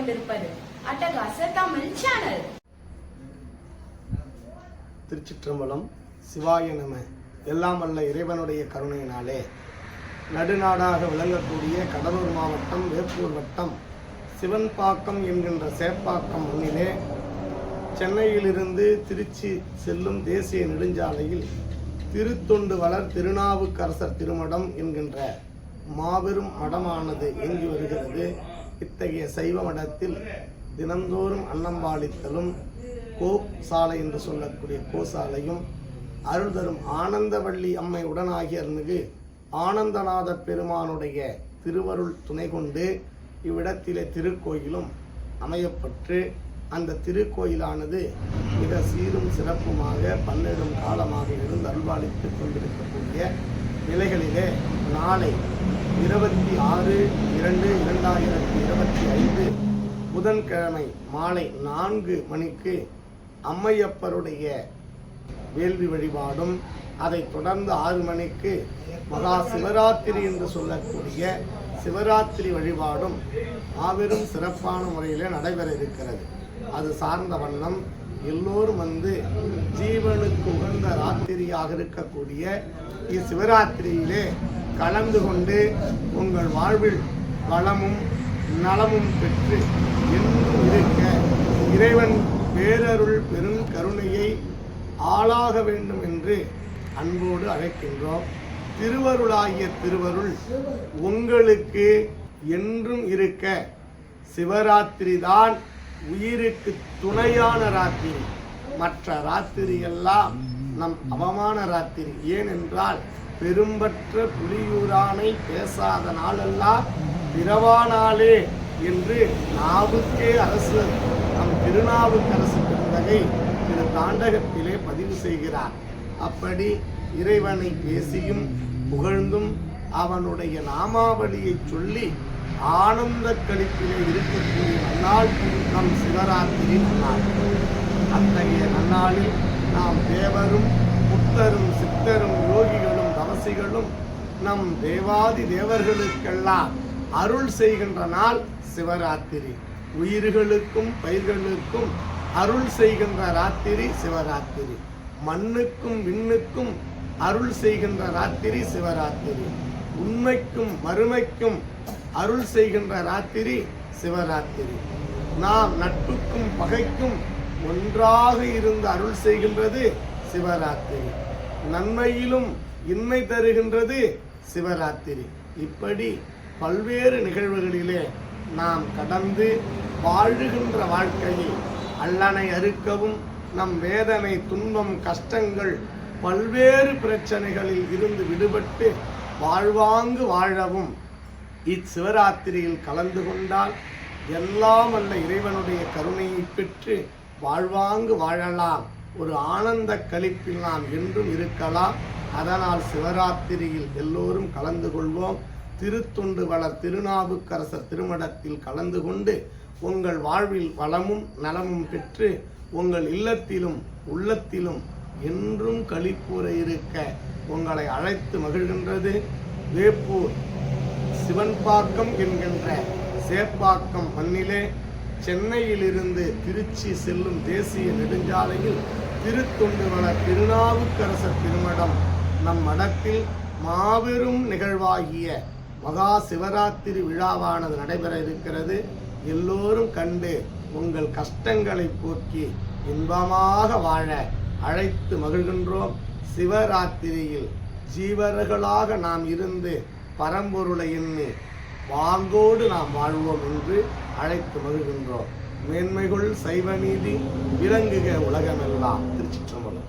கொண்டிருப்பது அட்டகாச தமிழ் சேனல் திருச்சிற்றம்பலம் சிவாய நம. எல்லாம் வல்ல இறைவனுடைய கருணையினாலே. நடுநாடாக விளங்கக்கூடிய கடலூர் மாவட்டம் வேப்பூர் வட்டம் சிவன்பாக்கம் என்கின்ற சேப்பாக்கம் மண்ணிலே சென்னையிலிருந்து திருச்சி செல்லும் தேசிய நெடுஞ்சாலையில் திருத்தொண்டு வளர் திருநாவுக்கரசர் திருமடம் என்கின்ற மாபெரும் மடமானது இயங்கி வருகிறது. இத்தகைய சைவ மடத்தில் தினந்தோறும் அன்னம்பாளித்தலும் கோ சாலை என்று சொல்லக்கூடிய கோசாலையும் அருள் தரும் ஆனந்தவள்ளி அம்மை உடனாகிய ஆனந்தநாத பெருமானுடைய திருவருள் துணை கொண்டு இவ்விடத்திலே திருக்கோயிலும் அமையப்பட்டு அந்த திருக்கோயிலானது மிக சீரும் சிறப்புமாக பன்னெடும் காலமாக இருந்து அருள்வாளித்துக் கொண்டிருக்கக்கூடிய நிலைகளிலே நாளை இருபத்தி ஆறு இரண்டு இரண்டாயிரத்தி இருபத்தி ஐந்து புதன்கிழமை மாலை நான்கு மணிக்கு அம்மையப்பருடைய வேள்வி வழிபாடும் அதைத் தொடர்ந்து ஆறு மணிக்கு மகா சிவராத்திரி என்று சொல்லக்கூடிய சிவராத்திரி வழிபாடும் மாபெரும் சிறப்பான முறையில் நடைபெற இருக்கிறது. அது சார்ந்த வண்ணம் எல்லோரும் வந்து ஜீவனுக்கு உகந்த ராத்திரியாக இருக்கக்கூடிய இச்சிவராத்திரியிலே கலந்து கொண்டு உங்கள் வாழ்வில் வளமும் நலமும் பெற்று என்றும் இருக்க இறைவன் பேரருள் பெரும் கருணையை ஆளாக வேண்டும் என்று அன்போடு அழைக்கின்றோம். திருவருளாகிய திருவருள் உங்களுக்கு என்றும் இருக்க சிவராத்திரி தான் உயிருக்கு துணையான ராத்திரி. மற்ற ராத்திரி எல்லாம் நம் அவமான ராத்திரி. ஏனென்றால் பெரும்பற்ற புலியூரானை பேசாத நாளெல்லாம் பிறவானாலே என்று நாவுக்கே அரசு நம் திருநாவுக்கரசு பெருந்தகை திரு தாண்டகத்திலே பதிவு செய்கிறார். அப்படி இறைவனை பேசியும் புகழ்ந்தும் அவனுடைய நாமாவளியை சொல்லி ஆனந்த கழிப்பிலே இருக்கக்கூடிய நன்னாள் நம் சிவராத்திரி நன்னாள். அத்தகைய நன்னாளில் நாம் தேவரும் புத்தரும் சித்தரும் யோகிகளும் தவசிகளும் நம் தேவாதி தேவர்களுக்கெல்லாம் அருள் செய்கின்ற நாள் சிவராத்திரி. உயிர்களுக்கும் பயிர்களுக்கும் அருள் செய்கின்ற ராத்திரி சிவராத்திரி. மண்ணுக்கும் விண்ணுக்கும் அருள் செய்கின்ற ராத்திரி சிவராத்திரி. உண்மைக்கும் மறுமைக்கும் அருள் செய்கின்ற ராத்திரி சிவராத்திரி. நாம் நட்புக்கும் பகைக்கும் ஒன்றாக இருந்து அருள் செய்கின்றது சிவராத்திரி. நன்மையிலும் இன்மை தருகின்றது சிவராத்திரி. இப்படி பல்வேறு நிகழ்வுகளிலே நாம் கடந்து வாழுகின்ற வாழ்க்கையை அல்லனை அறுக்கவும் நம் வேதனை துன்பம் கஷ்டங்கள் பல்வேறு பிரச்சனைகளில் இருந்து விடுபட்டு வாழ்வாங்கு வாழவும் இச்சிவராத்திரியில் கலந்து கொண்டால் எல்லாம் அல்ல இறைவனுடைய கருணையை பெற்று வாழ்வாங்கு வாழலாம். ஒரு ஆனந்த கழிப்பில் நாம் என்றும் இருக்கலாம். அதனால் சிவராத்திரியில் எல்லோரும் கலந்து கொள்வோம். திருத்தொண்டு வளர் திருநாவுக்கரசர் திருமடத்தில் கலந்து கொண்டு உங்கள் வாழ்வில் வளமும் நலமும் பெற்று உங்கள் இல்லத்திலும் உள்ளத்திலும் என்றும் கழிப்புற இருக்க உங்களை அழைத்து மகிழ்கின்றது. வேப்பூர் சிவன்பாக்கம் என்கின்ற சேப்பாக்கம் மண்ணிலே சென்னையிலிருந்து திருச்சி செல்லும் தேசிய நெடுஞ்சாலையில் திருத்தொண்டு வளர் திருநாவுக்கரசர் திருமடம் நம் மடத்தில் மாபெரும் நிகழ்வாகிய மகா சிவராத்திரி விழாவானது நடைபெற இருக்கிறது. எல்லோரும் கண்டு உங்கள் கஷ்டங்களை போக்கி இன்பமாக வாழ அழைத்து மகிழ்கின்றோம். சிவராத்திரியில் ஜீவர்களாக நாம் இருந்து பரம்பொருளை எண்ணி வாங்கோடு நாம் வாழ்வோம் என்று அழைத்து மகிழ்கின்றோம். மேன்மைகள் சைவ நீதி விளங்குக உலகமெல்லாம். திருச்சிற்றம்பலம்.